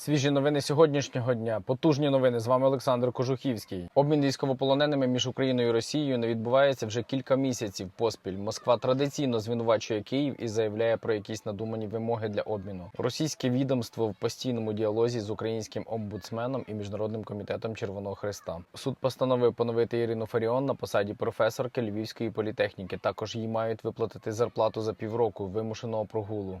Свіжі новини сьогоднішнього дня. Потужні новини. З вами Олександр Кожухівський. Обмін військовополоненими між Україною і Росією не відбувається вже кілька місяців поспіль. Москва традиційно звинувачує Київ і заявляє про якісь надумані вимоги для обміну. Російське відомство в постійному діалозі з українським омбудсменом і міжнародним комітетом Червоного Христа. Суд постановив поновити Ірину Фаріон на посаді професорки Львівської політехніки. Також їй мають виплатити зарплату за півроку вимушеного прогулу.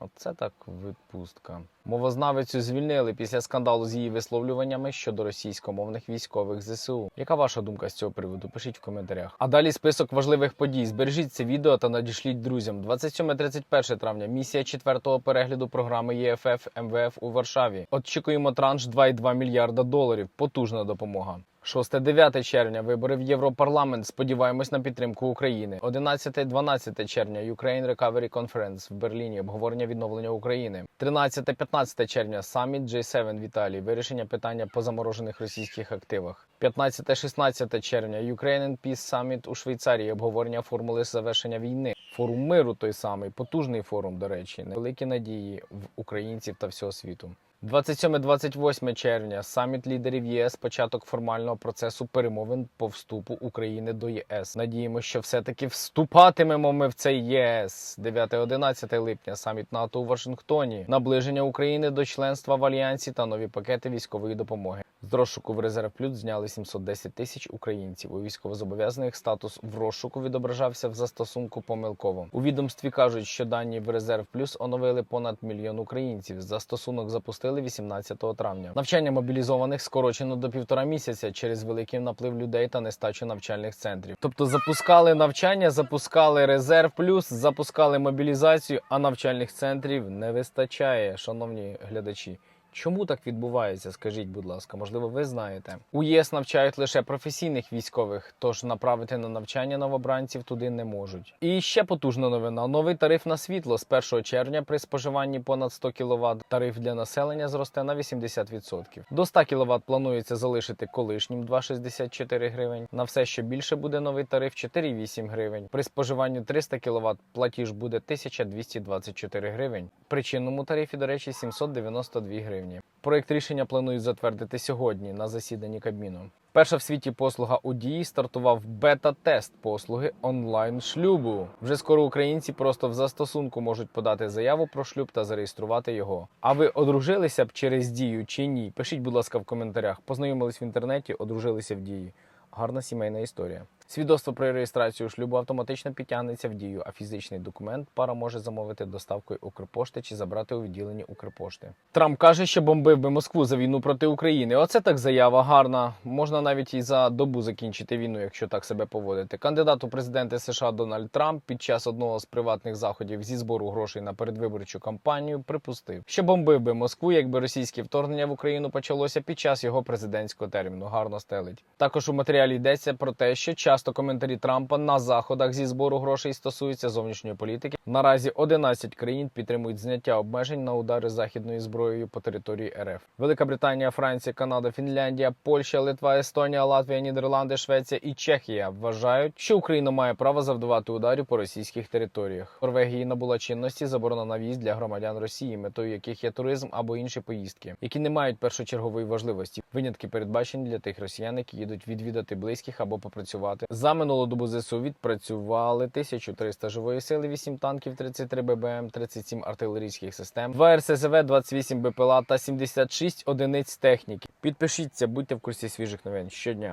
Оце так відпустка. Мовознавицю звільнили після скандалу з її висловлюваннями щодо російськомовних військових ЗСУ. Яка ваша думка з цього приводу? Пишіть в коментарях. А далі список важливих подій. Збережіть це відео та надішліть друзям. 27-31 травня. Місія четвертого перегляду програми ЄФФ МВФ у Варшаві. Очікуємо транш 2,2 мільярда доларів. Потужна допомога. 6-9 червня вибори в Європарламент. Сподіваємось на підтримку України. 11-12 червня Ukraine Recovery Conference в Берліні. Обговорення відновлення України. 13-15 червня саміт G7 в Італії. Вирішення питання по заморожених російських активах. 15-16 червня Ukraine and Peace Summit у Швейцарії. Обговорення формули завершення війни. Форум миру той самий, потужний форум, до речі, великі надії в українців та всього світу. 27-28 червня саміт лідерів ЄС, початок формального процесу перемовин по вступу України до ЄС. Надіємося, що все-таки вступатимемо ми в цей ЄС. 9-11 липня саміт НАТО у Вашингтоні, наближення України до членства в альянсі та нові пакети військової допомоги. З розшуку в резерв плюс зняли 710 тисяч українців. У військовозобов'язаних статус в розшуку відображався в застосунку помилково. У відомстві кажуть, що дані в резерв плюс оновили понад мільйон українців. Застосунок запустили 18 травня. Навчання мобілізованих скорочено до півтора місяця через великий наплив людей та нестачу навчальних центрів. Тобто запускали навчання, запускали резерв плюс, запускали мобілізацію, а навчальних центрів не вистачає, шановні глядачі. Чому так відбувається? Скажіть, будь ласка, можливо, ви знаєте. У ЄС навчають лише професійних військових, тож направити на навчання новобранців туди не можуть. І ще потужна новина: новий тариф на світло з 1 червня при споживанні понад 100 кВт. Тариф для населення зросте на 80%. До 100 кВт планується залишити колишнім 2,64 гривень. На все, що більше буде новий тариф 4,8 гривень. При споживанні 300 кВт платіж буде 1224 гривень. При чинному тарифі, до речі, 792 гривні. Проект рішення планують затвердити сьогодні на засіданні Кабміну. Перша в світі послуга у дії стартував бета-тест послуги онлайн шлюбу. Вже скоро українці просто в застосунку можуть подати заяву про шлюб та зареєструвати його. А ви одружилися б через дію чи ні? Пишіть, будь ласка, в коментарях. Познайомились в інтернеті, одружилися в дії. Гарна сімейна історія. Свідоцтво про реєстрацію шлюбу автоматично підтягнеться в дію, а фізичний документ пара може замовити доставкою Укрпошти чи забрати у відділенні Укрпошти. Трамп каже, що бомбив би Москву за війну проти України. Оце так заява гарна. Можна навіть і за добу закінчити війну, якщо так себе поводити. Кандидат у президенти США Дональд Трамп під час одного з приватних заходів зі збору грошей на передвиборчу кампанію припустив, що бомбив би Москву, якби російське вторгнення в Україну почалося під час його президентського терміну. Гарно стелить. Також у матеріалі йдеться про те, що часто коментарі Трампа на заходах зі збору грошей стосуються зовнішньої політики. Наразі 11 країн підтримують зняття обмежень на удари західною зброєю по території РФ. Велика Британія, Франція, Канада, Фінляндія, Польща, Литва, Естонія, Латвія, Нідерланди, Швеція і Чехія вважають, що Україна має право завдавати ударів по російських територіях. В Норвегії набула чинності заборона на в'їзд для громадян Росії, метою яких є туризм або інші поїздки, які не мають першочергової важливості. Винятки передбачені для тих росіян, які їдуть відвідати близьких або попрацювати. За минулу добу ЗСУ відпрацювали 1300 живої сили, 8 танків, 33 ББМ, 37 артилерійських систем, 2 РСЗВ, 28 БПЛА та 76 одиниць техніки. Підпишіться, будьте в курсі свіжих новин щодня.